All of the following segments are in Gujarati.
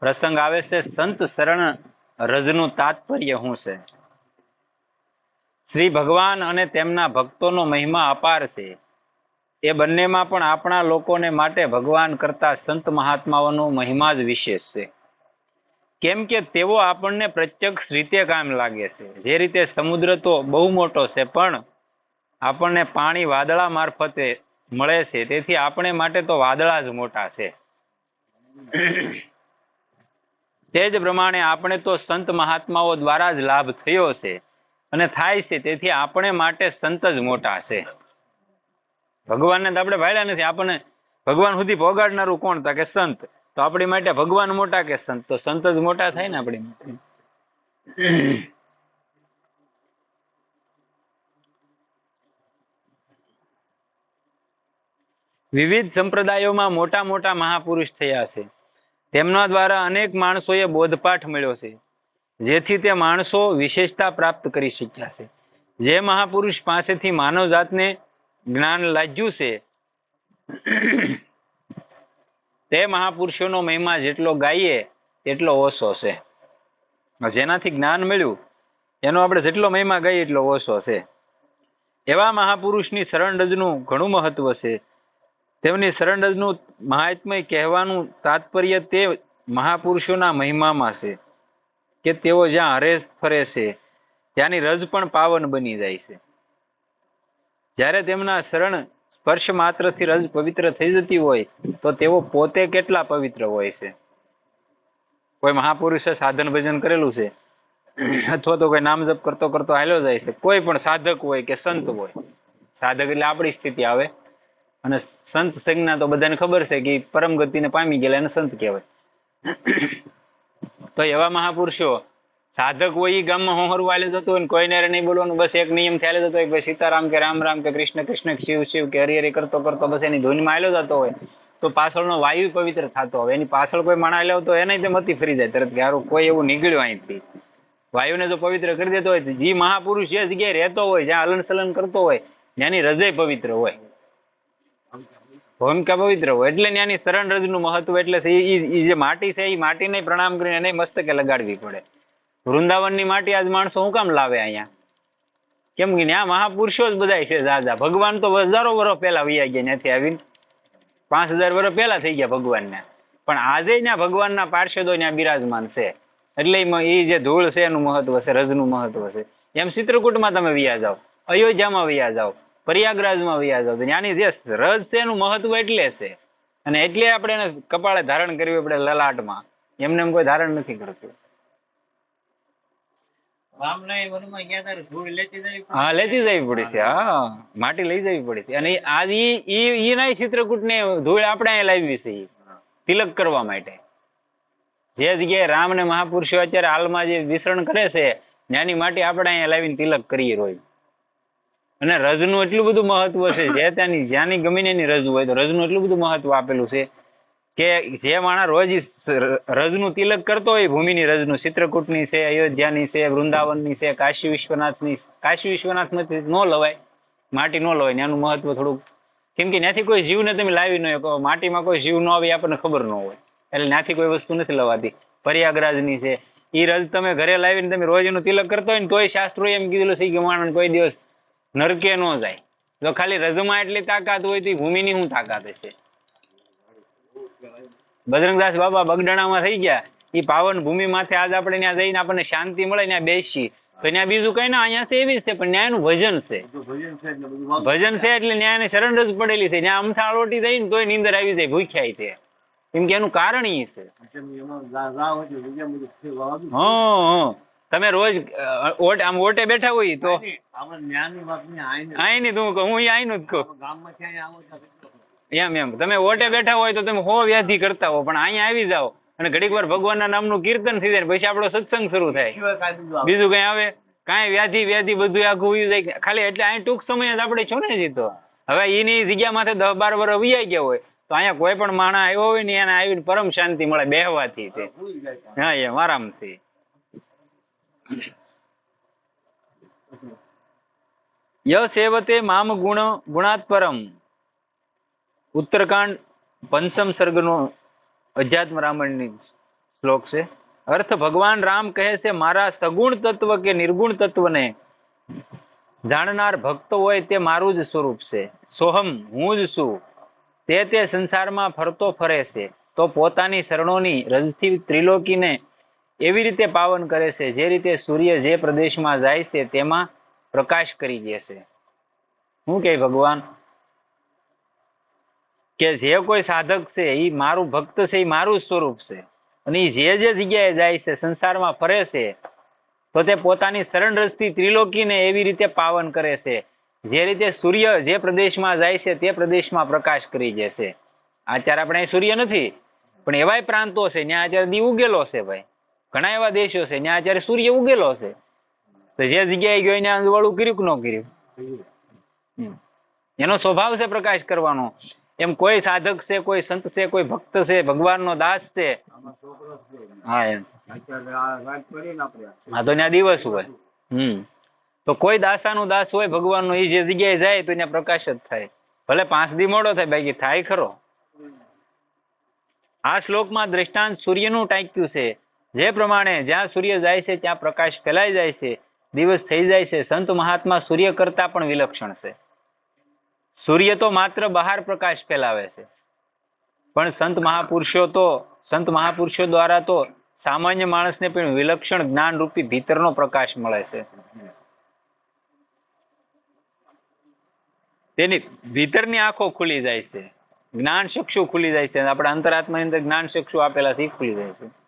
પ્રસંગ આવે છે, સંત શરણ રજનું તાત્પર્ય શું છે? શ્રી ભગવાન અને તેમના ભક્તોનો મહિમા અપાર છે. એ બંનેમાં પણ આપણા લોકોને માટે ભગવાન કરતા સંત મહાત્માઓનો મહિમા જ વિશેષ છે. કેમ કે તેઓ આપણને પ્રત્યક્ષ રીતે કામ લાગે છે. જે રીતે સમુદ્ર તો બહુ મોટો છે, પણ આપણને પાણી વાદળા મારફતે મળે છે. તેથી આપણે માટે તો વાદળા જ મોટા છે. તે જ પ્રમાણે આપણે તો સંત મહાત્માઓ દ્વારા જ લાભ થયો છે અને થાય છે, તેથી આપણે માટે સંત જ મોટા છે. ભગવાનને તો આપણે ભાડ્યા નથી, આપણને ભગવાન સુધી પહોંચાડનારું કોણ તા કે સંત? તો આપણી માટે ભગવાન મોટા કે સંત? તો સંત જ મોટા થાય ને આપણી માટે. વિવિધ સંપ્રદાયોમાં મોટા મોટા મહાપુરુષ થયા છે. તેમના દ્વારા અનેક માણસોએ બોધપાઠ મળ્યો છે, જેથી તે માણસો વિશેષતા પ્રાપ્ત કરી શક્યા છે. જે મહાપુરુષ પાસેથી માનવ જાતને જ્ઞાન લાજ્યું છે, તે મહાપુરુષોનો મહિમા જેટલો ગાઈએ તેટલો ઓછો છે. જેનાથી જ્ઞાન મળ્યું, એનો આપણે જેટલો મહિમા ગાઈએ, એટલો ઓછો છે. એવા મહાપુરુષની શરણ રજનું ઘણું મહત્વ છે. તેમની શરણ મહાત્મય કહેવાનું તાત્પર્ય તે મહાપુરુષોના મહિમામાં છે કે તેઓ જ્યાં હરે ફરે છે, ત્યાંની રજ પણ પાવન બની જાય છે. જ્યારે તેમના શરણ સ્પર્શ માત્રથી રજ પવિત્ર થઈ જતી હોય, તો તેઓ પોતે કેટલા પવિત્ર હોય છે? કોઈ મહાપુરુષે સાધન ભજન કરેલું છે? અથવા તો કોઈ નામ જપ કરતો કરતો હાલ્યો જાય છે? કોઈ પણ સાધક હોય કે સંત હોય. સાધક એટલે આપણી સ્થિતિ આવે. અને સંત સંજ્ઞા તો બધાને ખબર છે કે પરમ ગતિને પામી ગયેલા એને સંત કહેવાય. તો એવા મહાપુરુષો, સાધક હોય ગામમાં હોહરવા આલે જતો હોય કોઈને નહીં બોલવાનું, બસ એક નિયમ હાલે જતો હોય સીતારામ કે રામ રામ કે કૃષ્ણ કૃષ્ણ, શિવ શિવ કે હરિ હરિ કરતો કરતો બસ એની ધૂનમાં આવેલો જતો હોય. તો પાછળનો વાયુ પવિત્ર થતો હોય. એની પાછળ કોઈ માણા હાલ્યો તો એને તે મતી ફરી જાય. તરત કે હારું, કોઈ એવું નીકળ્યું અહીંથી. વાયુને જો પવિત્ર કરી દેતો હોય જે મહાપુરુષ જે જગ્યાએ રહેતો હોય, જ્યાં હલન સલન કરતો હોય, ત્યાંની હૃદય પવિત્ર હોય. ભૂમિકા પવિત્ર હોય. એટલે ત્યાંની શરણ રજનું મહત્વ એટલે ઈ જે માટી છે એ માટીને પ્રણામ કરીને એને મસ્તકે લગાડવી પડે. વૃંદાવનની માટી આજ માણસો હું કામ લાવે અહીંયા? કેમ કે ત્યાં મહાપુરુષો જ બધા છે દાદા ભગવાન તો હજારો વર્ષ પહેલા વૈયા ગયા ત્યાંથી આવીને. પાંચ હજાર વર્ષ પહેલા થઈ ગયા ભગવાનને. પણ આજે ત્યાં ભગવાનના પાર્ષદો ત્યાં બિરાજમાન છે. એટલે એ જે ધૂળ છે એનું મહત્વ છે, રજનું મહત્વ છે. એમ ચિત્રકૂટમાં તમે વ્યા જાઓ. અયોધ્યામાં વ્યા જાઓ. પ્રયાગરાજમાં વ્યા તો ત્યાંની જે રજ છે એનું મહત્વ એટલે છે. અને એટલે આપણે એને કપાળે ધારણ કરવી પડે લલાટમાં. એમને એમ કોઈ ધારણ નથી કરતું. હા લેતી જવી પડી છે હા. માટી લઈ જવી પડી છે. અને આજ ઈ ઈ ઈ ના ચિત્રકૂટ ને ધૂળ આપણે અહીંયા લાવી છે. તિલક કરવા માટે. જે જગ્યાએ રામ ને મહાપુરુષો અત્યારે હાલમાં જે વિસરણ કરે છે ત્યાંની માટી આપણે અહીંયા લાવીને તિલક કરીએ રોજ. અને રજનું એટલું બધું મહત્વ છે, જે ત્યાંની, જ્યાંની ગમીને એની રજ હોય, તો રજનું એટલું બધું મહત્વ આપેલું છે કે જે માણસ રોજ રજનું તિલક કરતો હોય, ભૂમિની રજનું, ચિત્રકૂટની છે, અયોધ્યાની છે, વૃંદાવનની છે, કાશી વિશ્વનાથની, કાશી વિશ્વનાથમાંથી ન લવાય, માટી ન લવાય એનું મહત્વ થોડુંક, કેમ કે ત્યાંથી કોઈ જીવને તમે લાવી ન શકો, માટીમાં કોઈ જીવ ન આવે આપણને ખબર ન હોય, એટલે ત્યાંથી કોઈ વસ્તુ નથી લવાતી, પ્રયાગરાજની છે એ રજ તમે ઘરે લાવીને તમે રોજ એનું તિલક કરતો હોય ને, તોય શાસ્ત્રો એમ કીધેલું છે કે માણસ કોઈ દિવસ નરકે ન જાય. જો ખાલી રજમાં એટલી તાકાત હોય તો ભૂમિની શું તાકાત હશે? બજરંગદાસ બાબા બગડાણામાં થઈ ગયા. એ પાવન ભૂમિ માથે આજ આપણે ત્યાં જઈને આપણને શાંતિ મળે ત્યાં બેસી તો ત્યાં બીજું કઈ ના અહીંયા છે એવી છે પણ ન્યાયનું ભજન છે. ભજન છે એટલે ન્યાયને શરણ જ પડેલી છે. ત્યાં અમથા લોટી થઈ ને તોય નીંદર આવી જાય ભૂખ્યાય છે. કેમ કે એનું કારણ એ છે. હા હં. તમે રોજ ઓટ આમ ઓટે બેઠા હોય તો? આઈ નહીં તું હું આઈનું જ કહું. એમ એમ. તમે ઓટે બેઠા હોય તો તમે હો વ્યાધિ કરતા હો પણ અહીંયા આવી જાઓ. અને ઘડીક વાર ભગવાનના નામનું કીર્તન થઈ જાય પછી આપણો સત્સંગ શરૂ થાય. બીજું કઈ આવે. કાંઈ વ્યાધિ વ્યાધિ બધું આખું ઉઈ જાય. ખાલી એટલે અહીં ટૂંક સમય જ આપણે છો ને જીતો હવે એની જગ્યા માથે દસ બાર વર્ષ વૈયા ગયા હોય તો અહીંયા કોઈ પણ માણસ આવ્યો હોય ને એને આવીને પરમ શાંતિ મળે બેહવાથી હા એમ આરામથી. ય સેવતે મામ ગુણ ગુણાત ઉત્તરકાંડ પંચમ સર્ગનો અધ્યાત્મ રામાયણની શ્લોક છે. અર્થ, ભગવાન રામ કહે છે, મારા સગુણ તત્વ કે નિર્ગુણ તત્વને જાણનાર ભક્ત હોય તે મારું જ સ્વરૂપ છે. સોહમ, હું જ છું. તે તે સંસારમાં ફરતો ફરે છે. તો પોતાની શરણોની રજથી ત્રિલોકીને એવી રીતે પાવન કરે છે, જે રીતે સૂર્ય જે પ્રદેશમાં જાય છે, તેમાં પ્રકાશ કરી દે છે. શું કે ભગવાન? કે જે કોઈ સાધક છે, એ મારું ભક્ત છે, એ મારું સ્વરૂપ છે. અને એ જે જે જગ્યાએ જાય છે, સંસારમાં ફરે છે તો તે પોતાની શરણ રસથી ત્રિલોકીને એવી રીતે પાવન કરે છે, જે રીતે સૂર્ય જે પ્રદેશમાં જાય છે, તે પ્રદેશમાં પ્રકાશ કરી જશે અત્યારે આપણે સૂર્ય નથી, પણ એવાય પ્રાંતો છે, ત્યાં અત્યારે દી ઉગેલો છે ભાઈ. ઘણા એવા દેશો છે ત્યાં અત્યારે સૂર્ય ઉગેલો છે. તો જે જગ્યાએ ગયો એને વળું કર્યું કે ન કર્યું? એનો સ્વભાવ છે પ્રકાશ કરવાનો. એમ કોઈ સાધક છે, કોઈ સંત છે, કોઈ ભક્ત છે, ભગવાનનો દાસ છે. હા હા, તો ત્યાં દિવસ હોય. હમ. તો કોઈ દાસાનું દાસ હોય, ભગવાનનો એ જે જગ્યાએ જાય તો ત્યાં પ્રકાશ જ થાય. ભલે પાંચ દી મોડો થાય, બાકી થાય ખરો. આ શ્લોકમાં દ્રષ્ટાંત સૂર્યનું ટાંક્યું છે. જે પ્રમાણે જ્યાં સૂર્ય જાય છે, ત્યાં પ્રકાશ ફેલાઈ જાય છે, દિવસ થઈ જાય છે, સંત મહાત્મા સૂર્ય કરતા પણ વિલક્ષણ છે. સૂર્ય તો માત્ર બહાર પ્રકાશ ફેલાવે છે. પણ સંત મહાપુરુષો તો, સંત મહાપુરુષો દ્વારા તો સામાન્ય માણસને પણ વિલક્ષણ જ્ઞાન રૂપી ભીતરનો પ્રકાશ મળે છે. તેની ભીતરની આંખો ખુલી જાય છે. જ્ઞાન ચક્ષુ ખુલી જાય છે. આપણા અંતરાત્માની અંદર જ્ઞાન ચક્ષુ આપેલા છે ખુલી જાય છે.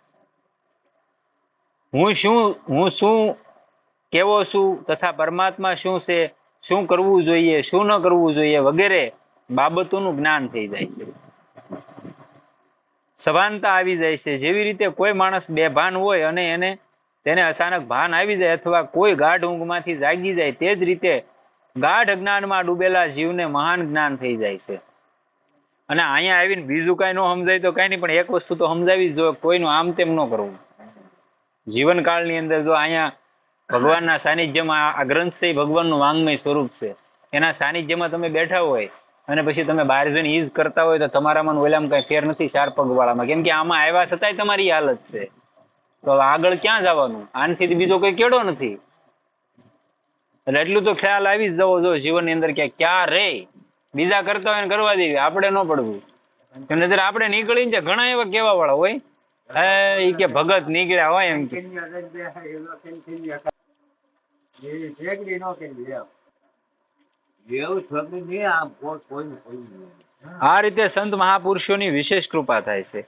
હું શું હું શું કેવો છું તથા પરમાત્મા શું છે, શું કરવું જોઈએ, શું ન કરવું જોઈએ વગેરે બાબતોનું જ્ઞાન થઈ જાય છે. સભાનતા આવી જાય છે. જેવી રીતે કોઈ માણસ બેભાન હોય અને એને, તેને અચાનક ભાન આવી જાય અથવા કોઈ ગાઢ ઊંઘમાંથી જાગી જાય, તે જ રીતે ગાઢ અજ્ઞાનમાં ડૂબેલા જીવને મહાન જ્ઞાન થઈ જાય છે. અને અહીંયા આવીને બીજું કાંઈ ન સમજાય તો કાંઈ નહીં, પણ એક વસ્તુ તો સમજાવી જ જોઈએ કોઈનું આમ તેમ ન કરવું. જીવનકાળની અંદર જો અહીંયા ભગવાનના સાનિધ્યમાં આ- ગ્રંથ છે એ ભગવાનનું વાંગમય સ્વરૂપ છે. એના સાનિધ્યમાં તમે બેઠા હોય અને પછી તમે બહાર જઈને ઈ કરતા હોય તો તમારામાં ઓલામાં કાંઈ ફેર નથી ચાર પગવાળામાં કેમ કે આમાં આવ્યા છતાંય તમારી હાલત છે. તો આગળ ક્યાં જવાનું? આનથી બીજો કોઈ કેડો નથી. એટલે એટલું તો ખ્યાલ આવી જ જવો જો જીવનની અંદર ક્યાં રે બીજા કરતા હોય ને કરવા દેવી. આપણે ન પડવું. એમ નજર આપણે નીકળીને ઘણા એવા કેવા વાળા હોય હે ઈ કે ભગત નીકળ્યા હોય એમ કે. એવું થતું નહીં આમ કોઈ કોઈ કોઈ નહીં. આ રીતે સંત મહાપુરુષોની વિશેષ કૃપા થાય છે.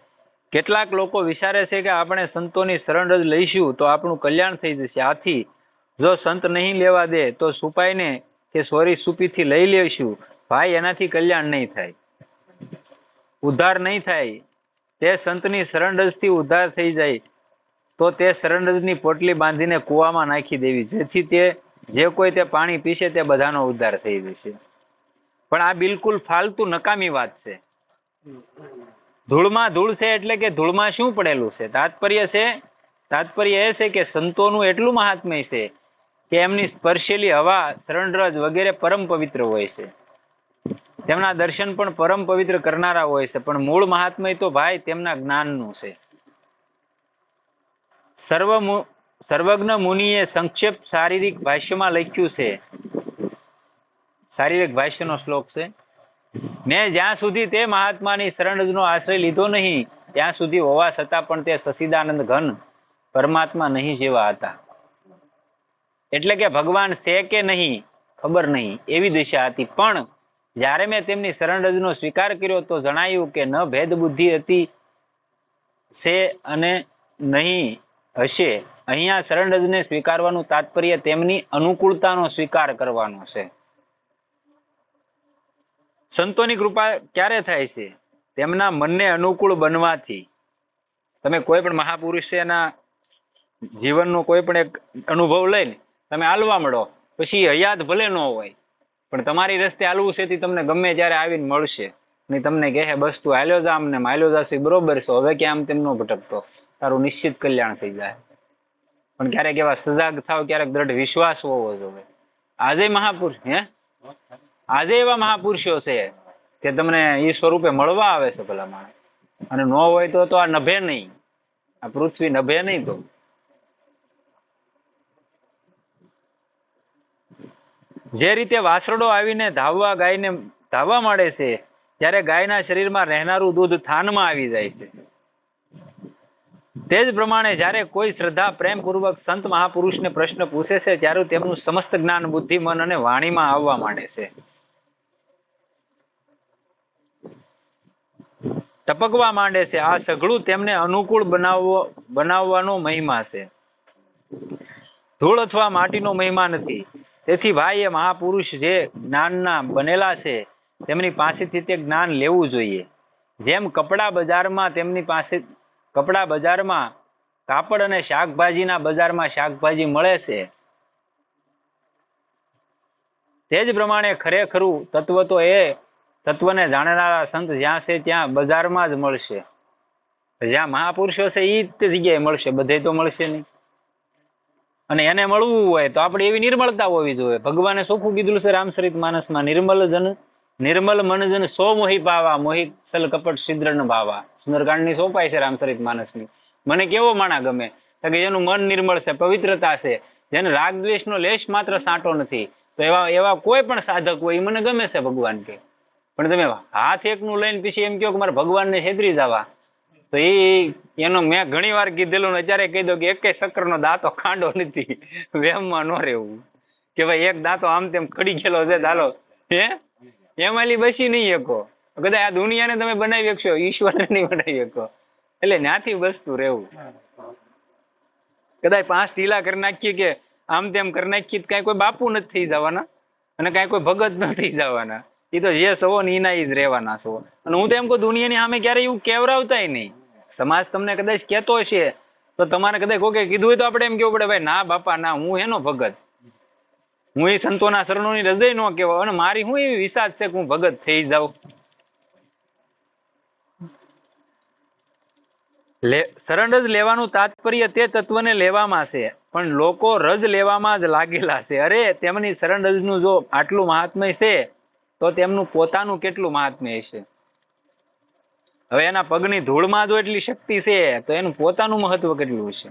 કેટલાક લોકો વિચારે છે કે આપણે સંતોની શરણ જ લઈશું તો આપણું કલ્યાણ થઈ જશે. આથી જો સંત નહીં લેવા દે તો સુપાઈને કે સોરી સુપીથી લઈ લેશું ભાઈ એનાથી કલ્યાણ નહીં થાય. ઉદ્ધાર નહીં થાય. તે સંતની શરણરજથી ઉદ્ધાર થઈ જાય, તો તે શરણરજની પોટલી બાંધીને કૂવામાં નાખી દેવી. જેથી તે જે કોઈ તે પાણી પીશે તે બધાનો ઉદ્ધાર થઈ જશે. પણ આ બિલકુલ ફાલતુ નકામી વાત છે. ધૂળમાં ધૂળ છે એટલે કે ધૂળમાં શું પડેલું છે? તાત્પર્ય છે, તાત્પર્ય એ છે કે સંતોનું એટલું મહાત્મ્ય છે કે એમની સ્પર્શેલી હવા, શરણરજ વગેરે પરમ પવિત્ર હોય છે. તેમના દર્શન પણ પરમ પવિત્ર કરનારા હોય છે, પણ મૂળ મહાત્મય તો ભાઈ તેમના જ્ઞાનનું છે. સર્વ સર્વજ્ઞ મુનિએ સંક્ષેપ શારીરિક ભાષ્યમાં લખ્યું છે. શારીરિક ભાષ્યનો શ્લોક છે. મેં જ્યાં સુધી તે મહાત્માની શરણનો આશ્રય લીધો નહીં, ત્યાં સુધી હોવા છતાં પણ તે સસીદાનંદ ઘન પરમાત્મા નહીં જેવા હતા. એટલે કે ભગવાન છે કે નહીં, ખબર નહીં, એવી દિશા હતી. પણ જ્યારે મેં તેમની શરણરજનો સ્વીકાર કર્યો તો જણાયું કે ન ભેદ બુદ્ધિ હતી છે અને નહીં હશે. અહીંયા શરણરજને સ્વીકારવાનું તાત્પર્ય તેમની અનુકૂળતાનો સ્વીકાર કરવાનો છે. સંતોની કૃપા ક્યારે થાય છે? તેમના મનને અનુકૂળ બનવાથી. તમે કોઈ પણ મહાપુરુષ એના જીવનનો કોઈ પણ એક અનુભવ લઈને તમે હાલવા મળો. પછી હયાત ભલે ન હોય. પણ તમારી રસ્તે હાલવું છે તમને ગમે ત્યારે આવીને મળશે. ને તમને કહે બસ તું હાલ્યો જા આમને હાલ્યો જાશે બરોબર છે, હવે કે આમ તેમનો ભટકતો. તારું નિશ્ચિત કલ્યાણ થઈ જાય. પણ ક્યારેક એવા સજાગ થાવ, ક્યારેક દ્રઢ વિશ્વાસ હોવો જોઈએ. આજે મહાપુરુષ, હે? આજે એવા મહાપુરુષો છે કે તમને એ સ્વરૂપે મળવા આવે છે ભલા માણસ અને ન હોય તો તો આ નભે નહીં. આ પૃથ્વી નભે નહીં તો. જે રીતે વાસરડો આવીને ધાવવા ગાયને ધાવવા માંડે છે, ત્યારે ગાયના શરીરમાં રહેનારું દૂધ થાનમાં આવી જાય છે. તે જ પ્રમાણે જ્યારે કોઈ શ્રદ્ધા, પ્રેમપૂર્વક સંત મહાપુરુષને પ્રશ્ન પૂછે છે, ત્યારે તેમનું સમસ્ત જ્ઞાન, બુદ્ધિ, મન અને વાણીમાં આવવા માંડે છે. ટપકવા માંડે છે. આ સઘળું તેમને અનુકૂળ બનાવવો, બનાવવાનો મહિમા છે. ધૂળ અથવા માટીનો મહિમા નથી. તેથી ભાઈ, એ મહાપુરુષ જે જ્ઞાનના બનેલા છે, તેમની પાસેથી તે જ્ઞાન લેવું જોઈએ. જેમ કપડા બજારમાં તેમની પાસે, કપડા બજારમાં કાપડ અને શાકભાજીના બજારમાં શાકભાજી મળે છે, તે જ પ્રમાણે ખરેખરું તત્વ તો એ તત્વને જાણનારા સંત જ્યાં છે ત્યાં બજારમાં જ મળશે. જ્યાં મહાપુરુષો છે એ જ જગ્યાએ મળશે, બધે તો મળશે નહીં. અને એને મળવું હોય તો આપણે એવી નિર્મળતા હોવી જોઈએ. ભગવાને સોખું કીધું છે રામચરિત માનસમાં, નિર્મલ જન, નિર્મલ મન જન સો મોહી પાવા મોહિત સલ કપટ સિદ્રન ભાવા. સુંદરકાંડની સોપાય છે રામચરિત માનસની. મને કેવો માણા ગમે? તો કે જેનું મન નિર્મળ છે, પવિત્રતા છે, જેને રાગ દ્વેષનો લેશ માત્ર સાંટો નથી, તો એવા એવા કોઈ પણ સાધક હોય એ મને ગમે છે ભગવાન કે. પણ તમે હાથ એકનું લઈને પછી એમ કહો કે મારે ભગવાનને છેતરી જવા. તો એ એનો મેં ઘણી વાર કીધેલું અત્યારે કહી દો કે એકે શક્કરનો દાંતો ખાંડો નથી. વેમમાં ન રહેવું. કે ભાઈ એક દાંતો આમ તેમ કડી ગયેલો છે, ચાલો. હે? એમાં બસી નહીં શકો. કદાચ આ દુનિયાને તમે બનાવી શકશો, ઈશ્વરને નહીં બનાવી શકો. એટલે ત્યાંથી બસતું રહેવું. કદાચ પાંચ ઢીલા કરી નાખીએ કે આમ તેમ કરી નાખીએ કાંઈ કોઈ બાપુ નથી થઈ જવાના અને કાંઈ કોઈ ભગત નથી જવાના. એ તો જે સવો ને એના જ રહેવાના સવો. અને હું તો એમ કહું, દુનિયાની સામે ક્યારેય એવું કેવરાવતાય નહીં. સમાજ તમને કદાચ કહેતો હશે, તો તમારે કદાચ કોકે કીધું હોય તો આપણે એમ કેવું પડે, ભાઈ, ના બાપા, ના, હું એનો ભગત. હું એ સંતોના શરણોની હૃદય નો કહેવાય, અને મારી હું એવી વિશ્વાસ છે કે હું ભગત થઈ જાઉં. લે, શરણ રજ લેવાનું તાત્પર્ય તે તત્વને લેવામાં છે, પણ લોકો રજ લેવામાં જ લાગેલા છે. અરે, તેમની શરણ રજનું જો આટલું મહાત્મય છે, તો તેમનું પોતાનું કેટલું મહાત્મ્ય હશે? હવે એના પગની ધૂળમાં જો એટલી શક્તિ છે, તો એનું પોતાનું મહત્વ કેટલું હશે?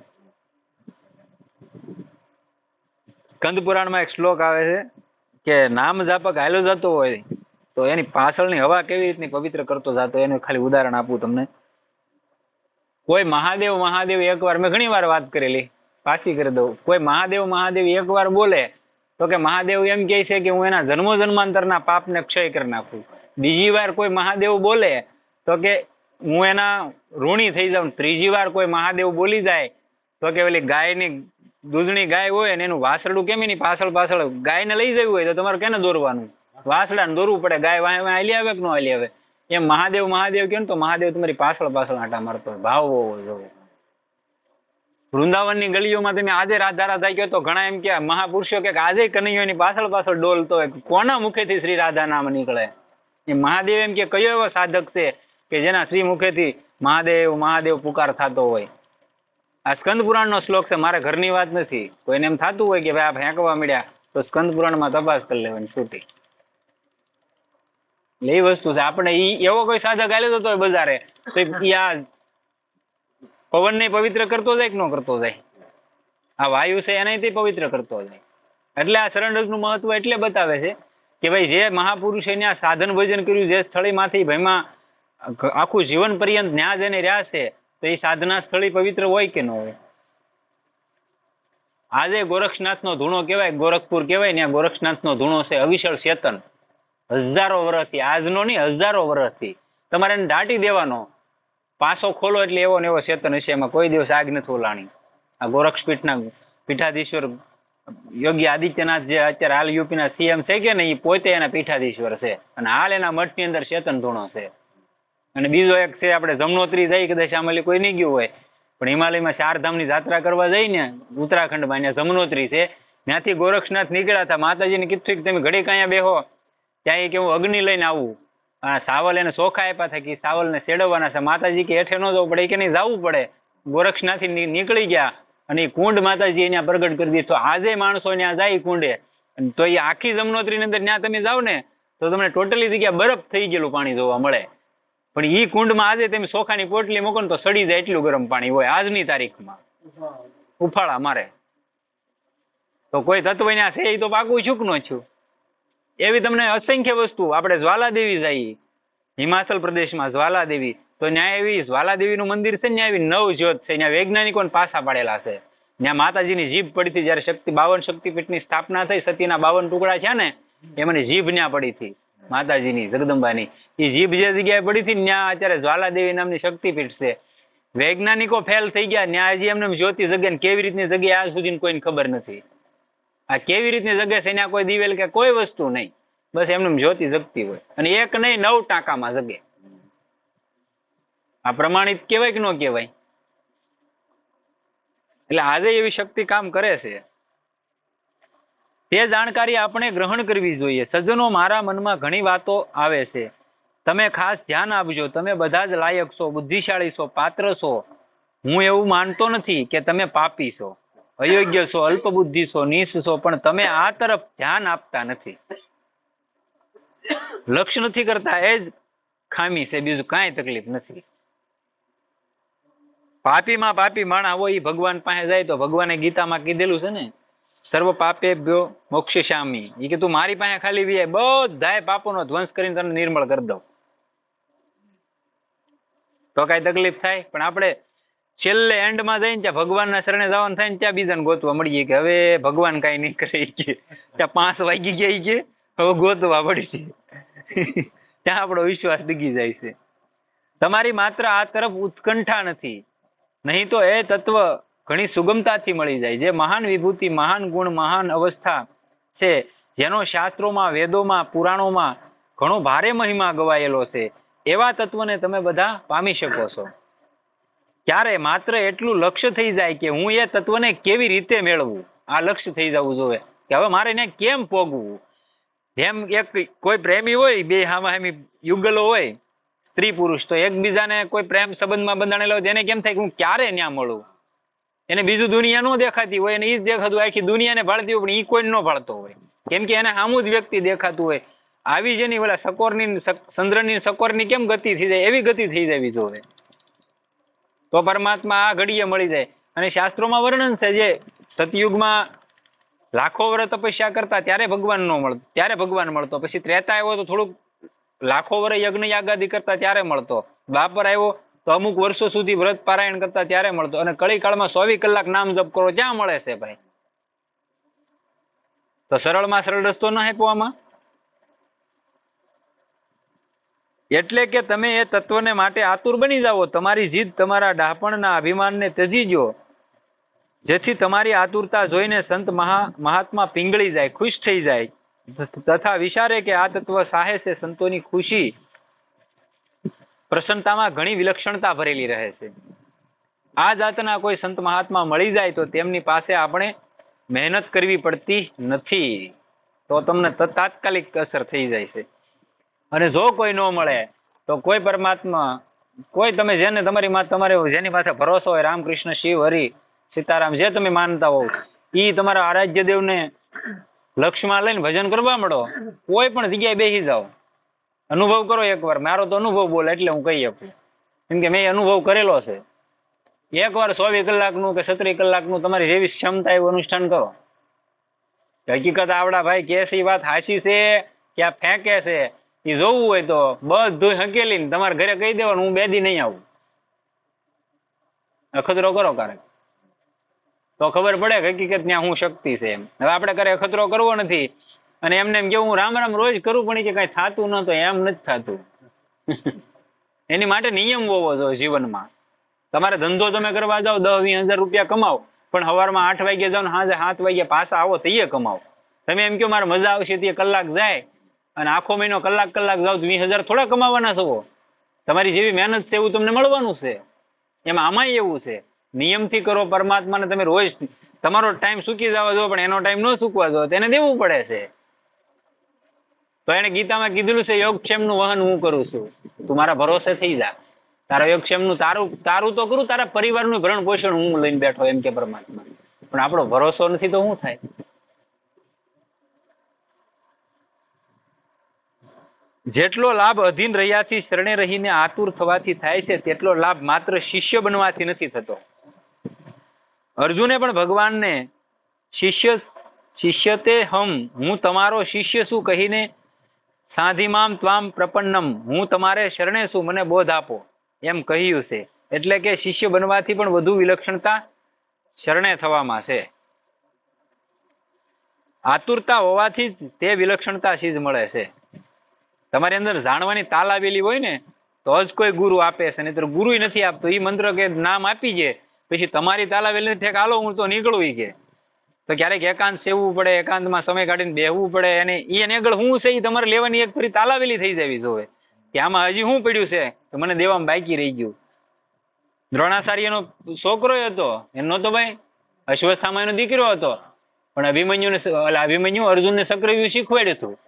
સ્કંદ પુરાણમાં એક શ્લોક આવે છે કે, નામ જાપક હાલ્યો જતો હોય, તો એની પાછળની હવા કેવી રીતની પવિત્ર કરતો જતો એનું ખાલી ઉદાહરણ આપું તમને. કોઈ મહાદેવ મહાદેવ એકવાર મેં ઘણી વાર વાત કરેલી, પાછી કરી દઉં. કોઈ મહાદેવ મહાદેવ એકવાર બોલે, તો કે મહાદેવ એમ કહે છે કે, હું એના જન્મો જન્માંતરના પાપને ક્ષય કરી નાખું. બીજી વાર કોઈ મહાદેવ બોલે તો કે હું એના ઋણી થઈ જાઉં. ત્રીજી વાર કોઈ મહાદેવ બોલી જાય, તો કે પેલી ગાયની દૂધણી ગાય હોય ને એનું વાસરડું કેમ એની પાછળ પાછળ ગાયને લઈ જવું હોય તો તમારે કેને દોરવાનું? વાસડાને દોરવું પડે. ગાય હાલી આવે કે ન હાલી આવે? એમ મહાદેવ મહાદેવ કેમ તો મહાદેવ તમારી પાછળ પાછળ આટા મારતો હોય. ભાવ હોવો જોઈએ. વૃંદાવનની ગલીઓમાં તમે આજે રાધા રાધા કહો તો ઘણા એમ કે મહાપુરુષો કે આજે કનૈયોની પાછળ પાછળ ડોલતો હોય. કોના મુખેથી શ્રી રાધા નામ નીકળે? એ મહાદેવ એમ કે કયો એવો સાધક છે? કે જેના શ્રી મુખેથી મહાદેવ મહાદેવ પુકાર થતો હોય. આ સ્કંદ પુરાણનો શ્લોક છે, મારે ઘરની વાત નથી. કોઈને એમ થતું હોય કે ભાઈ આ ફેંકવા મળ્યા તો સ્કંદ પુરાણમાં તપાસ કરી લેવાની છૂટી. એ વસ્તુ છે, આપણે ઈ એવો કોઈ સાધક આલ્યો હતો બજારે. તો ઈ આ પવનને પવિત્ર કરતો જાય કે ન કરતો જાય? આ વાયુ છે એનાથી પવિત્ર કરતો જાય. એટલે આ શરણનું મહત્વ એટલે બતાવે છે કે ભાઈ જે મહાપુરુષે ત્યાં સાધન ભજન કર્યું, જે સ્થળીમાંથી ભાઈમાં આખું જીવન પર્યંત ન્યા એને રહ્યા છે, તો એ સાધના સ્થળી પવિત્ર હોય કે ન હોય? આજે ગોરક્ષનાથનો ધૂણો કહેવાય, ગોરખપુર કહેવાય, ત્યાં ગોરક્ષનાથનો ધૂણો છે, અવિશળ ચેતન હજારો વર્ષથી, આજનો નહીં, હજારો વર્ષથી. તમારે એને દાટી દેવાનો. પાસો ખોલો એટલે એવો ને એવો ચેતન હશે, એમાં કોઈ દિવસ આગ નથી ઓલાણી. આ ગોરક્ષપીઠના પીઠાધીશ્વર, યોગી આદિત્યનાથ જે અત્યારે હાલ યુપીના સીએમ છે કે ને એ પોતે એના પીઠાધીશ્વર છે. અને હાલ એના મઠની અંદર ચેતન ધૂણો છે. અને બીજો એક છે આપણે જમનોત્રી જઈ કદાચ આમાં કોઈ નહીં ગયું હોય. પણ હિમાલયમાં ચારધામની જાત્રા કરવા જઈ ને ઉત્તરાખંડમાં અહીંયા જમનોત્રી છે. ત્યાંથી ગોરક્ષનાથ નીકળ્યા હતા. માતાજીને કીધું કે તમે ઘડીક અહીંયા બેહો. ત્યાં એ કે હું અગ્નિ લઈને આવું. આ સાવલ એને ચોખા આપ્યા હતા કે સાવલને સેડવવાના છે. માતાજી કે હેઠે ન જવું પડે કે નહીં, જવું પડે. ગોરક્ષનાથથી નીકળી ગયા અને એ કુંડ માતાજી અહીંયા પ્રગટ કરી દીધો. આજે માણસો ત્યાં જાય કુંડે. તો એ આખી જમનોત્રીની અંદર ત્યાં તમે જાઓ ને, તો તમને ટોટલી જગ્યા બરફ થઈ ગયેલું પાણી જોવા મળે. પણ ઈ કુંડમાં આજે તમે ચોખાની પોટલી મૂકો ને તો સડી જાય એટલું ગરમ પાણી હોય આજની તારીખમાં. ઉફાળા મારે. તો કોઈ તત્વના છે એ તો પાકું છૂકનો છું. એવી તમને અસંખ્ય વસ્તુ. આપણે જ્વાલાદેવી જઈએ હિમાચલ પ્રદેશમાં જ્વાલાદેવી. તો ત્યાં એવી જ્વાલાદેવીનું મંદિર છે ત્યાં એવી નવ જ્યોત છે. ત્યાં વૈજ્ઞાનિકોને પાસા પાડેલા છે. ત્યાં માતાજીની જીભ પડી હતી જ્યારે શક્તિ, બાવન શક્તિપીઠની સ્થાપના થઈ, સતીના બાવન ટુકડા છે ને, એમાંની જીભ ન્યા પડી હતી. માતાજીની, જગદંબાની. એ જીભ જે જગ્યાએ પડી હતી ત્યાં અત્યારે જ્વાલાદેવી નામની શક્તિપીઠ છે. વૈજ્ઞાનિકો ફેલ થઈ ગયા, ત્યાં હજી એમને જ્યોતિ જગ્યા કેવી રીતની જગ્યા આજ સુધી કોઈને ખબર નથી. આ કેવી રીતની જગ્યા છે ત્યાં કોઈ દિવેલ કે કોઈ વસ્તુ નહીં. બસ એમને જ્યોતિ જગતી હોય. અને એક નહીં, નવ ટાંકામાં જગે આ પ્રમાણિત કહેવાય કે ન કહેવાય એટલે આજે એવી શક્તિ કામ કરે છે. તે જાણકારી આપણે ગ્રહણ કરવી જોઈએ. સજ્જનો, મારા મનમાં ઘણી વાતો આવે છે. તમે ખાસ ધ્યાન આપજો. તમે બધા જ લાયક છો, બુદ્ધિશાળી છો, પાત્ર છો. હું એવું માનતો નથી કે તમે પાપી છો. અયોગ્ય છો, અલ્પબુદ્ધિ છો, નીચ છો, પણ તમે આ તરફ ધ્યાન આપતા નથી. લક્ષ્ય નથી કરતા, એ જ ખામી છે. બીજું કાંઈ તકલીફ નથી. પાપીમાં પાપી માણા હોય એ ભગવાન પાસે જાય તો ભગવાને ગીતામાં કીધેલું છે ને સર્વ પાપે મોક્ષિશામી એ કે તું મારી પાસે ખાલી વી બધાય પાપોનો ધ્વંસ કરીને તને નિર્મળ કરી દઉં. તો કઈ તકલીફ થાય, પણ આપણે છેલ્લે એન્ડમાં જઈને ત્યાં ભગવાનના શરણે જવાનું થાય ને ત્યાં બીજાને ગોતવા મળીએ કે હવે ભગવાન કાંઈ નહીં કરે કે. ત્યાં પાંચ વાગી ગયા છે હવે ગોતવા પડશે. ત્યાં આપણો વિશ્વાસ ડગી જાય છે. તમારી માત્ર આ તરફ ઉત્કંઠા નથી. નહીં તો એ તત્વ ઘણી સુગમતાથી મળી જાય. જે મહાન વિભૂતિ, મહાન ગુણ, મહાન અવસ્થા છે, જેનો શાસ્ત્રોમાં, વેદોમાં, પુરાણોમાં ઘણો ભારે મહિમા ગવાયેલો છે, એવા તત્વને તમે બધા પામી શકો છો. ક્યારે માત્ર એટલું લક્ષ્ય થઈ જાય કે હું એ તત્વને કેવી રીતે મેળવું? આ લક્ષ્ય થઈ જવું જોઈએ. કે હવે મારે એને કેમ પોગવું જેમ એક કોઈ પ્રેમી હોય, બે હામાહામી યુગલો હોય, સ્ત્રી પુરુષ, તો એકબીજાને કોઈ પ્રેમ સંબંધમાં બંધાણેલો હોય, તો એને કેમ થાય કે હું ક્યારે ન્યા મળું? એને બીજું દુનિયા ન દેખાતી હોય અને એ જ દેખાતું આખી દુનિયાને ભાળતી હોય પણ એ કોઈ ન ભાળતો હોય. કેમ કે એને સામું જ વ્યક્તિ દેખાતું હોય. આવી જેની ઓલા સકોરની ચંદ્રની સકોરની કેમ ગતિ થઈ જાય? એવી ગતિ થઈ જવી જોઈએ તો પરમાત્મા આ ઘડીએ મળી જાય. અને શાસ્ત્રોમાં વર્ણન છે જે સતયુગમાં લાખો વર્ષ તપસ્યા કરતા ત્યારે ભગવાન નો મળતો, ત્યારે ભગવાન મળતો. પછી ત્રેતા આવ્યો તો થોડુંક લાખો વર્ષ યજ્ઞ યાગાદી કરતા ત્યારે મળતો. બાપર આવ્યો તો અમુક વર્ષો સુધી વ્રત પારાયણ કરતા ત્યારે મળતો. અને કળી કાળમાં ચોવીસ કલાક નામ જપ કરો ક્યાં મળે છે ભાઈ? તો સરળમાં સરળ રસ્તો ન હેપવામાં એટલે કે તમે એ તત્વને માટે આતુર બની જાઓ. તમારી જીદ તમારા ડાપણના અભિમાનને ત્યજી જો જેથી તમારી આતુરતા જોઈને સંત મહા, મહાત્મા પીંગળી જાય, ખુશ થઈ જાય. તથા વિચારે કે આ તત્વ સાહે છે સંતોની ખુશી. પ્રસન્નતામાં ઘણી વિલક્ષણતા ભરેલી રહે છે. આ જાતના કોઈ સંત મહાત્મા મળી જાય તો તેમની પાસે આપણે મહેનત કરવી પડતી નથી. તો તમને તાત્કાલિક અસર થઈ જાય છે. અને જો કોઈ ન મળે, તો કોઈ પરમાત્મા, કોઈ તમે જેને તમારી માં, તમારે જેની પાસે ભરોસો હોય, રામકૃષ્ણ, શિવ, હરિ, સીતારામ, જે તમે માનતા હોવ, ઈ તમારા આરાધ્ય દેવને લક્ષ્યમાં લઈને ભજન કરવા મળો, કોઈ પણ જગ્યાએ બેસી જાઓ. અનુભવ કરો એકવાર. મારો તો અનુભવ બોલે એટલે હું કહી શકું. કેમ કે મેં અનુભવ કરેલો છે. એકવાર ચોવીસ કલાકનું કે સત્રી કલાકનું તમારી જેવી ક્ષમતા એવું અનુષ્ઠાન કરો. હકીકત આવડા ભાઈ કે છે વાત હાસી છે કે આ ફેંકે છે. એ જોવું હોય તો બધું હકેલીને તમારે ઘરે કહી દેવાનું, હું બે દી નહીં આવું. અખતરો કરો કારક તો ખબર પડે હકીકત ત્યાં હું શક્તિ છે એમ. હવે આપણે કરે અખતરો કરવો નથી. અને એમને એમ કે હું રામ રામ રોજ કરું, પણ કે કાંઈ થાતું ન તો એમ નથી થાતું. એની માટે નિયમ હોવો જોઈએ જીવનમાં. તમારે ધંધો તમે કરવા જાઓ, દસ, વીસ હજાર રૂપિયા કમાવો, પણ સવારમાં આઠ વાગે જાઓ ને સાંજે સાત વાગે પાછા આવો તો એ કમાઓ તમે એમ કહો, મારે મજા આવશે, તે કલાક જાય, અને આખો મહિનો કલાક કલાક જાઓ તો વીસ હજાર થોડા કમાવાના છો. તમારી જેવી મહેનત છે એવું તમને મળવાનું છે. એમાં આમાંય એવું છે. નિયમથી કરો, પરમાત્માને તમે રોજ તમારો ટાઈમ સૂકી જવા દો, પણ એનો ટાઈમ ન સૂકવા દો, તેને દેવું પડે છે. તો એને ગીતામાં કીધેલું છે, યોગક્ષેમનું વહન હું કરું છું. તું મારા ભરોસે થઈ જા. તારા યોગક્ષેમનું તારું તારું તો કરું, તારા પરિવારનું ભરણ પોષણ હું લઈને બેઠો એમ કે પરમાત્મા. પણ આપણો ભરોસો નથી તો શું થાય? જેટલો લાભ અધીન રહ્યાથી શરણે રહીને આતુર થવાથી થાય છે, તેટલો લાભ માત્ર શિષ્ય બનવાથી નથી થતો. અર્જુને પણ ભગવાનને શિષ્ય, શિષ્યતે હમ, હું તમારો શિષ્ય શું કહીને સાધિમામ ત્વામ પ્રપન્નમ, હું તમારે શરણે છું, મને બોધ આપો. એમ કહ્યું છે. એટલે કે શિષ્ય બનવાથી પણ વધુ વિલક્ષણતા શરણે થવામાં છે. આતુરતા હોવાથી જ તે વિલક્ષણતા સિદ્ધ મળે છે. તમારી અંદર જાણવાની તાલ આવેલી હોય ને, તો જ કોઈ ગુરુ આપે છે. નહીં ગુરુ નથી આપતો. એ મંત્ર કે નામ આપી છે પછી તમારી તાલ આવેલી નથી. કે હાલો, હું તો નીકળું કે. તો ક્યારેક એકાંત સેવવું પડે, એકાંતમાં સમય કાઢીને બેહવું પડે અને એ એને આગળ હું છે એ તમારે લેવાની એક ફરી તાલાવેલી થઈ જવી જોવે. કે આમાં હજી શું પડ્યું છે? તો મને દેવામાં બાકી રહી ગયું. દ્રોણાચાર્યનો છોકરો હતો એનો તો ભાઈ. અશ્વત્થામા એનો દીકરો હતો. પણ અભિમન્યુને અભિમન્યુ અર્જુનને ચક્રવ્યૂહ શીખવાડ્યું હતું.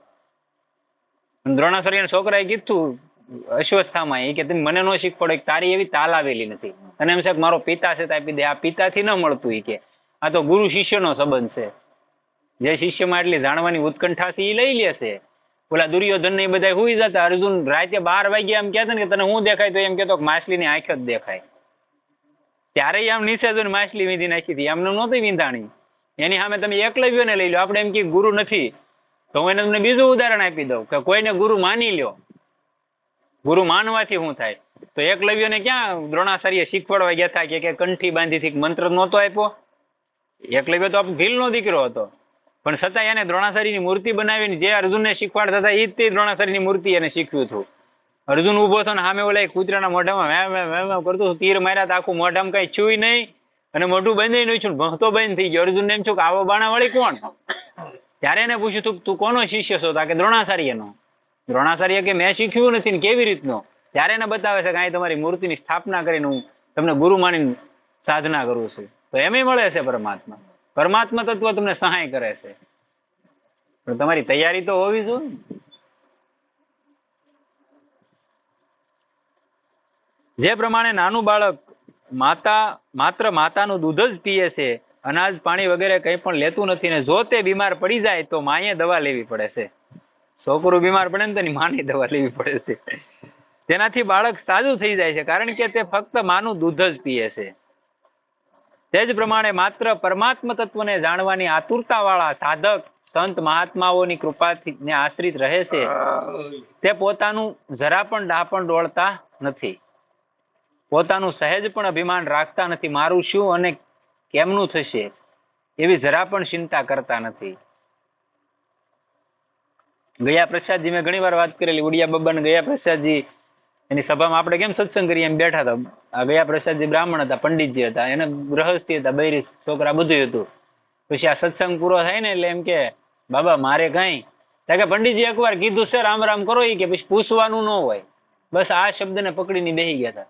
દ્રોણાચાર્યના છોકરાએ કીધું અશ્વસ્થામાં એ કે તમે મને ન શીખવાડો તારી એવી તાલ આવેલી નથી. અને એમ છે મારો પિતા છે આપી દે આ પિતાથી ન મળતું એ કે. આ તો ગુરુ શિષ્યનો સંબંધ છે. જે શિષ્યમાં એટલી જાણવાની ઉત્કંઠા છે એ લઈ લે છે. ઓલા દુર્યોધન ને બધા હુઈ જતા. અર્જુન રાતે બાર વાગ્યા એમ કહેતા ને કે તને હું દેખાય તો એમ કહેતો કે માછલીની આંખ જ દેખાય. ત્યારે આમ નિષેધો માછલી વીંધી નાખી હતી. એમને નહોતી વીંધાણી. એની સામે તમે એકલવ્યોને લઈ લો. આપણે એમ કે ગુરુ નથી. તો હું એને તમને બીજું ઉદાહરણ આપી દઉં કે કોઈને ગુરુ માની લ્યો. ગુરુ માનવાથી શું થાય. તો એકલવ્યોને ક્યાં દ્રોણાચાર્ય શીખવાડવા ગયા હતા કે કંઠી બાંધીથી મંત્ર નહોતો આપ્યો. એકલવ્ય તો આપણો ભીલનો દીકરો હતો. પણ છતાં એને દ્રોણાચાર્યની મૂર્તિ બનાવીને જે અર્જુનને શીખવાડતા હતા એ જ તે દ્રોણાચાર્યની મૂર્તિ એને શીખ્યું હતું. અર્જુન ઊભો થયો ને સામે ઓલા કૂતરાના મોઢામાં વેમ વેમ કરતો તીર માર્યા તો આખું મોઢામાં કઈ છુઈ નહીં અને મોઢું બંધ નહીં છું ભણતો બંધ થઈ ગયો. અર્જુનને એમ છું કે આવો બાણા વાળી કોણ? ત્યારે એને પૂછ્યું, તું તું કોનો શિષ્ય છો? તા કે દ્રોણાચાર્યનો. દ્રોણાચાર્ય કે, મેં શીખ્યું નથી ને કેવી રીતનો? ત્યારે એને બતાવે છે કે અહીં તમારી મૂર્તિની સ્થાપના કરીને હું તમને ગુરુ માનીને સાધના કરું છું. તો એમ મળે છે પરમાત્મા. પરમાત્મા તત્વ તમને સહાય કરે છે. પણ તમારી તૈયારી તો હોવી જોઈએ જે પ્રમાણે નાનું બાળક માતા, માત્ર માતાનું દૂધ જ પીએ છે, અનાજ, પાણી વગેરે કંઈ પણ લેતું નથી ને જો તે બીમાર પડી જાય તો માએ દવા લેવી પડે છે. છોકરું બીમાર પડે ને તેની માની દવા લેવી પડે છે. તેનાથી બાળક સાજું થઈ જાય છે, કારણ કે તે ફક્ત માનું દૂધ જ પીએ છે. તે જ પ્રમાણે માત્ર પરમાત્મ તત્વને જાણવાની આતુરતાવાળા સાધક સંત મહાત્માઓની કૃપાથી ને આશ્રિત રહે છે. તે પોતાનું જરા પણ ડાપણ ડોળતા નથી. પોતાનું સહેજ પણ અભિમાન રાખતા નથી. મારું શું અને કેમનું થશે એવી જરા પણ ચિંતા કરતા નથી. ગયા પ્રસાદજી મેં ઘણી વાર વાત કરેલી, ઉડિયા બબન ગયા પ્રસાદજી એની સભામાં આપણે કેમ સત્સંગ કરીએ એમ બેઠા હતા. ગયા પ્રસાદજી બ્રાહ્મણ હતા, પંડિતજી હતા, એને ગ્રહસ્થી હતા, બૈરી છોકરા બધું હતું. પછી આ સત્સંગ પૂરો થાય ને એટલે એમ કે, બાબા, મારે કાંઈ. ત્યાં કે પંડિતજી એકવાર કીધું છે રામ રામ કરો એ કે પછી પૂછવાનું ન હોય. બસ આ શબ્દને પકડીને બેસી ગયા હતા.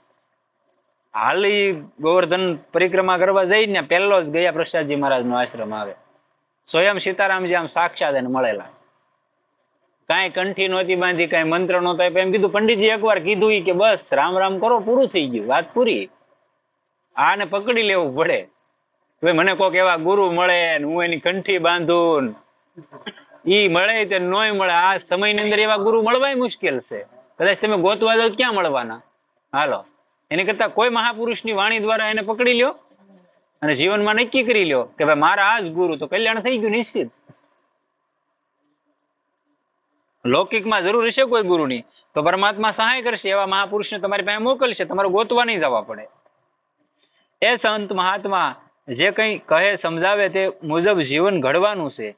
હાલ ઈ ગોવર્ધન પરિક્રમા કરવા જઈ ને પહેલો જ ગયા પ્રસાદજી મહારાજનો આશ્રમ આવે. સ્વયં સીતારામજી આમ સાક્ષાત એને મળેલા. કાંઈ કંઠી નહોતી બાંધી, કાંઈ મંત્ર નહોતો એમ કીધું, પંડિતજી, એકવાર કીધું કે બસ, રામ રામ કરો, પૂરું થઈ ગયું, વાત પૂરી. આને પકડી લેવું પડે. ભાઈ મને કોક એવા ગુરુ મળે ને હું એની કંઠી બાંધું ઈ મળે તે નોય મળે. આ સમયની અંદર એવા ગુરુ મળવાય મુશ્કેલ છે. કદાચ તમે ગોતવા જાઓ ક્યાં મળવાના? હાલો. એની કરતા કોઈ મહાપુરુષની વાણી દ્વારા એને પકડી લ્યો અને જીવનમાં નક્કી કરી લ્યો કે ભાઈ મારા આ જ ગુરુ, તો કલ્યાણ થઈ ગયું નિશ્ચિત. લૌકિકમાં જરૂર હશે કોઈ ગુરુની? તો પરમાત્મા સહાય કરશે, એવા મહાપુરુષને તમારી પાસે મોકલશે, તમારે ગોતવા નહીં જવા પડે. એ સંત મહાત્મા જે કંઈ કહે, સમજાવે તે મુજબ જીવન ઘડવાનું છે.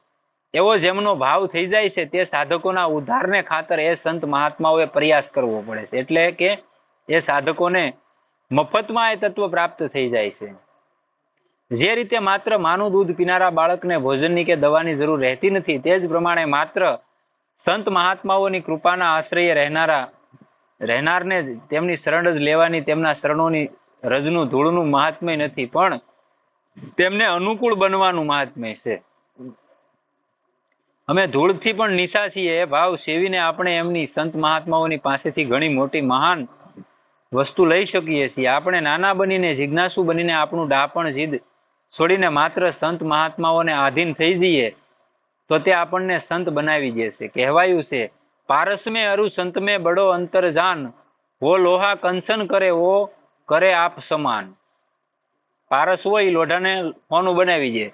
એવો જેમનો ભાવ થઈ જાય છે, તે સાધકોના ઉદ્ધારને ખાતર એ સંત મહાત્માઓએ પ્રયાસ કરવો પડે છે. એટલે કે એ સાધકોને મફતમાં એ તત્વ પ્રાપ્ત થઈ જાય છે. જે રીતે માત્ર માનું દૂધ પીનારા બાળકને ભોજનની કે દવાની જરૂર રહેતી નથી, તે જ પ્રમાણે માત્ર સંત મહાત્માઓની કૃપાના આશ્રય રહેનારા, રહેનારને તેમની શરણ જ લેવાની તેમના શરણોની રજનું ધૂળનું મહાત્મય નથી, પણ તેમને અનુકૂળ બનવાનું મહાત્મય છે. અમે ધૂળથી પણ નિશા છીએ એ ભાવ સેવીને આપણે એમની સંત મહાત્માઓની પાસેથી ઘણી મોટી મહાન વસ્તુ લઈ શકીએ છીએ. આપણે નાના બનીને, જિજ્ઞાસુ બનીને આપણું ડાપણ જીદ છોડીને માત્ર સંત મહાત્માઓને આધીન થઈ જઈએ તો તે આપણને સંત બનાવી દેશે. કહેવાયું છે પારસ મેં અરુ સંત મેં બડો અંતર જાન વો લોહા કંસન કરે ઓ કરે આપ સમાન. પારસ હોય એ લોઢાને સોનું બનાવી દે?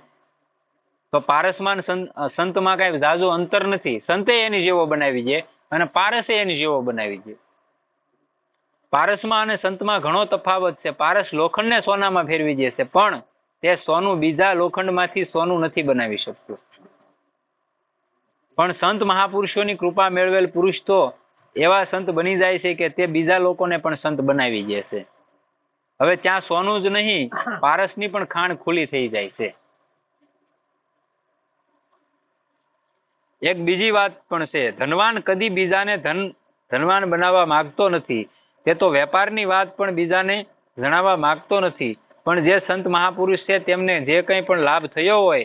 તો પારસમાં સંતમાં કાંઈ ઝાઝો અંતર નથી. સંતે એની જેવો બનાવી દે અને પારસે એની જેવો બનાવી દે. પારસમાં અને સંતમાં ઘણો તફાવત છે. પારસ લોખંડને સોનામાં ફેરવી દેશે, પણ તે સોનું બીજા લોખંડમાંથી સોનું નથી બનાવી શકતું. પણ સંત મહાપુરુષોની કૃપા મેળવેલ પુરુષ તો એવા સંત બની જાય છે કે તે બીજા લોકોને પણ સંત બનાવી જશે હવે ત્યાં સોનું જ નહીં, પારસની પણ ખાણ ખુલી થઈ જાય છે. એક બીજી વાત પણ છે, ધનવાન કદી બીજાને ધન, ધનવાન બનાવવા માંગતો નથી. તે તો વેપારની વાત પણ બીજાને જણાવવા માંગતો નથી. પણ જે સંત મહાપુરુષ છે, તેમને જે કંઈ પણ લાભ થયો હોય,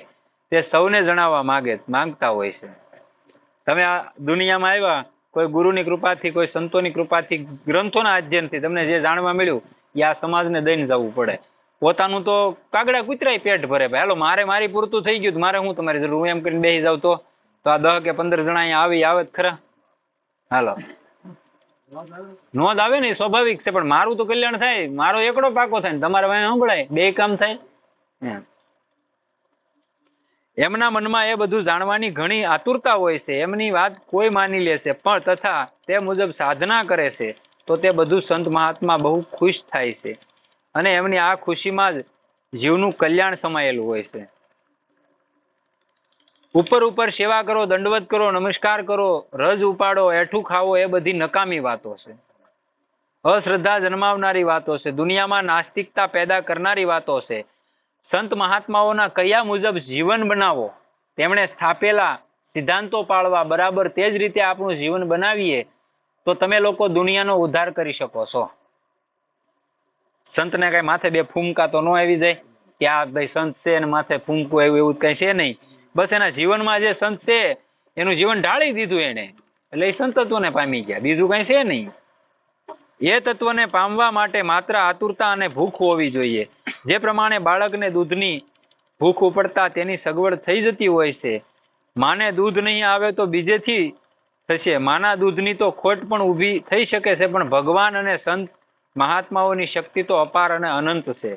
તે સૌને જણાવવા માગે, માંગતા હોય છે. તમે આ દુનિયામાં આવ્યા, કોઈ ગુરુની કૃપાથી, કોઈ સંતોની કૃપાથી, ગ્રંથોના અધ્યયનથી તમને જે જાણવા મળ્યું, એ આ સમાજને દઈને જવું પડે. પોતાનું તો કાગડા કૂતરાય પેટ ભરે ભાઈ. હાલો, મારે મારી પૂરતું થઈ ગયું મારે હું તમારી જરૂર એમ કરીને બેસી જાઉં તો? તો આ દહ કે પંદર જણા અહીંયા આવી, આવે ખરા? હાલો. નોંધ આવે ને સ્વાભાવિક છે, પણ મારું તો કલ્યાણ થાય. મારો એકડો પાકો થાય ને, તમારે વાંહે સંભળાય, બે કામ થાય. એમના મનમાં એ બધું જાણવાની ઘણી આતુરતા હોય છે. એમની વાત કોઈ માની લે છે, પણ તથા તે મુજબ સાધના કરે છે, તો તે બધું સંત મહાત્મા બહુ ખુશ થાય છે. અને એમની આ ખુશીમાં જ જીવનું કલ્યાણ સમાયેલું હોય છે. ઉપર ઉપર સેવા કરો, દંડવત કરો, નમસ્કાર કરો, રજ ઉપાડો, એઠું ખાવો એ બધી નકામી વાતો છે. અશ્રદ્ધા જન્માવનારી વાતો છે. દુનિયામાં નાસ્તિકતા પેદા કરનારી વાતો છે. સંત મહાત્માઓના કયા મુજબ જીવન બનાવો, તેમણે સ્થાપેલા સિદ્ધાંતો પાળવા બરાબર તે જ રીતે આપણું જીવન બનાવીએ, તો તમે લોકો દુનિયાનો ઉદ્ધાર કરી શકો છો. સંતને કઈ માથે બે ફૂમકા તો ન આવી જાય, કે આ ભાઈ સંત છે અને માથે ફૂમકું આવ્યું એવું કઈ છે નહીં. બસ એના જીવનમાં જે સંત છે, એનું જીવન ઢાળી દીધું એને એટલે એ સંતત્વને પામી ગયા. બીજું કઈ છે નહીં. એ તત્વને પામવા માટે માત્ર આતુરતા અને ભૂખ હોવી જોઈએ. જે પ્રમાણે બાળકને દૂધની ભૂખ ઉપડતા તેની સગવડ થઈ જતી હોય છે, માને દૂધ નહીં આવે તો બીજેથી થશે. માના દૂધની તો ખોટ પણ ઊભી થઈ શકે છે, પણ ભગવાન અને સંત મહાત્માઓની શક્તિ તો અપાર અને અનંત છે.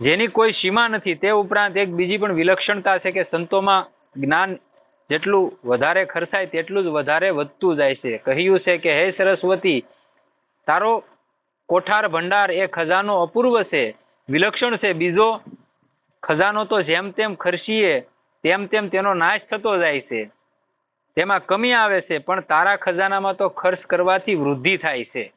જેની કોઈ સીમા નથી, તે ઉપરાંત એક બીજી પણ વિલક્ષણતા છે કે સંતોમાં જ્ઞાન જેટલું વધારે ખર્ચાય તેટલું જ વધારે વધતું જાય છે. કહ્યું છે કે, હે સરસ્વતી, તારો કોઠાર ભંડાર એ ખજાનો અપૂર્વ છે. વિલક્ષણ છે. બીજો ખજાનો તો જેમ તેમ ખર્ચીએ, તેમ તેમ તેનો નાશ થતો જાય છે. તેમાં કમી આવે છે, પણ તારા ખજાનામાં તો ખર્ચ કરવાથી વૃદ્ધિ થાય છે.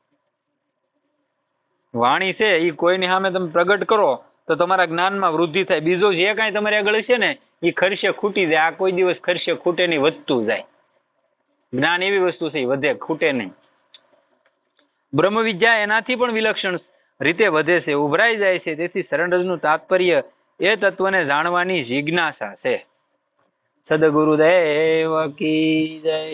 વાણી છે એ કોઈની સામે તમે પ્રગટ કરો, તો તમારા જ્ઞાનમાં વૃદ્ધિ થાય. બીજો જે કાંઈ તમારે આગળ છે ને એ ખર્ચે ખૂટી જાય. આ કોઈ દિવસ ખર્ચે ખૂટે નહીં, વધતું જાય. જ્ઞાન એવી વસ્તુ છે એ વધે, ખૂટે નહીં. બ્રહ્મ વિદ્યા એનાથી પણ વિલક્ષણ રીતે વધે છે, ઉભરાઈ જાય છે, તેથી શરણરજનું તાત્પર્ય એ તત્વને જાણવાની જિજ્ઞાસા છે. સદગુરુદેવ કી જય.